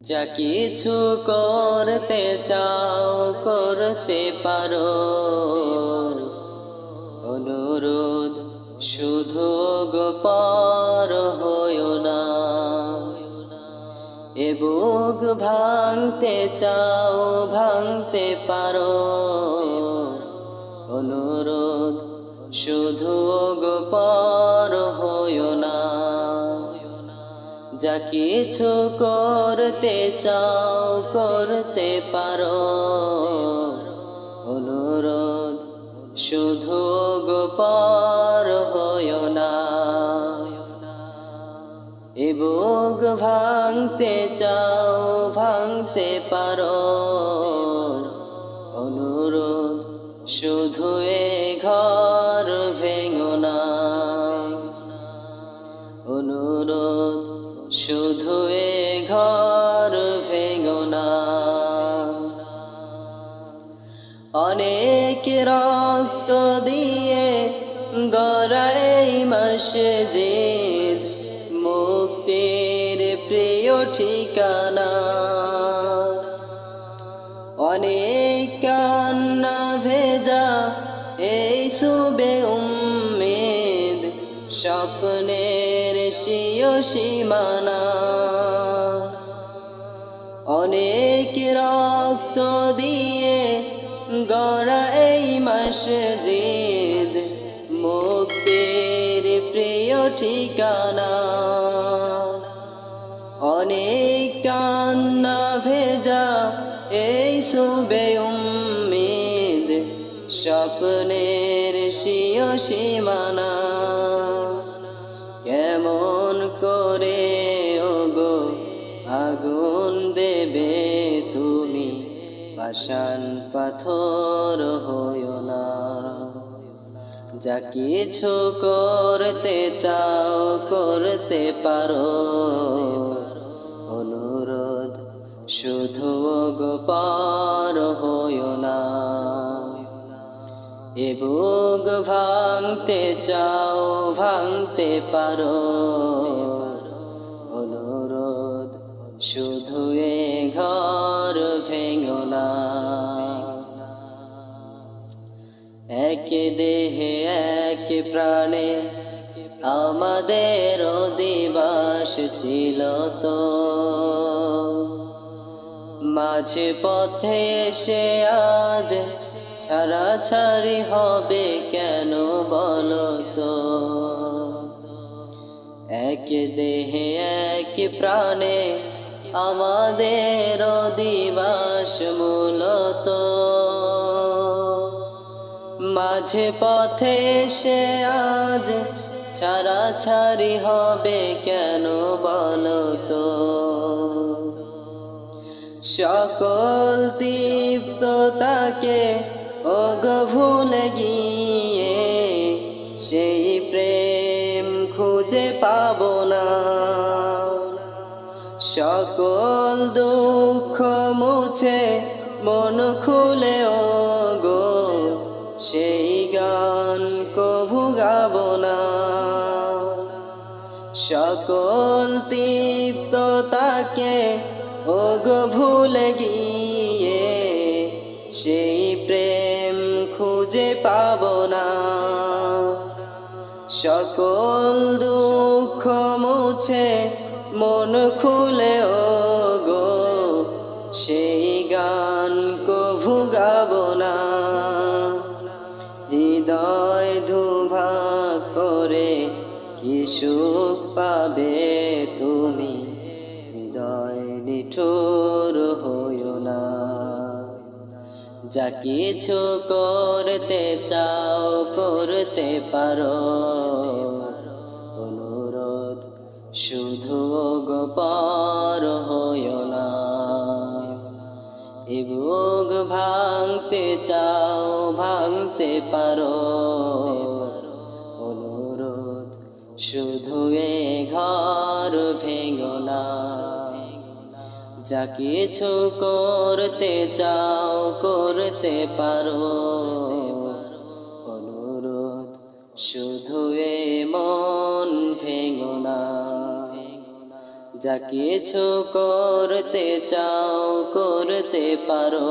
যা কিছু করতে চাও, করতে পারো। অনুরোধ, শুধু গোপার হয় না। এ ভাঙতে চাও, ভাঙতে পারো। অনুরোধ, শুধু গোপার হয় না। যা কিছু করতে চাও, করতে পারো। অনুরোধ, শুধু গোপার হয় না। এ বুক ভাঙতে চাও, ভাঙতে পারো। অনুরোধ, শুধু এ ঘর অনেক রক্ত দিয়ে গড়াই মসজিদ। মুক্তির প্রিয় ঠিকানা। অনেক কান্না ভেজা এই সুবে উম্মেদ। স্বপ্নের সিও সীমানা। অনেক রক্ত দিয়ে মসজিদ মুক্তির প্রিয় ঠিকানা। অনেক কান্না ভেজা এই সুবে উম্মিদ, স্বপ্নের সিও সীমানা। কেমন করে ওগো আগুন দেবে পাষাণ পাথর হইও না। যা কিছু করতে চাও, করতে পারো। অনুরোধ, শুধু গোপার হইও না। এ বুক ভাঙতে চাও, ভাঙতে পারো। অনুরোধ, শুধু এ ঘর না এক দেহে, এক প্রাণে। আমাদের অধিবাস ছিল তো। মাঝে পথে এসে আজ ছাড়াছাড়ি হবে কেন বলো তো? এক দেহে, এক প্রাণে। আমাদের দিবাস মূলত। মাঝে পথে সে আজ ছাড়াছাড়ি হবে কেন বলো তো সকল দীপ্ততাকে ওগ ভুলে গিয়ে সেই প্রেম খুঁজে পাব না। সকল দুঃখ মুছে, মন খুলে ও গো সেই গান কভু গাব না। সকল তৃপ্ততাকে ওগো, ভুলে গিয়ে, সেই প্রেম খুঁজে পাব না। সকল দুঃখ মুছে মন খুলে গো সেই গান কভু গাব না। হৃদয় ধুভা করে কি সুখ পাবে তুমি? হৃদয় নিঠোর হইও না। যা কিছু করতে চাও, করতে পারো। শুধু গোপার হইও না। এ বুক ভাঙতে চাও, ভাঙতে পারো। অনুরোধ, শুধু এ ঘর ভেঙো না। যা কিছু করতে চাও, করতে পারো। অনুরোধ, শুধু এ মন ভেঙো না। যা কিছু করতে চাও করতে পারো।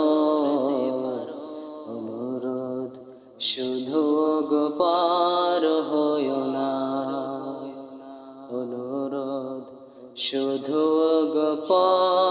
অনুরোধ শুধু গোপার হয় না। অনুরোধ শুধু গোপার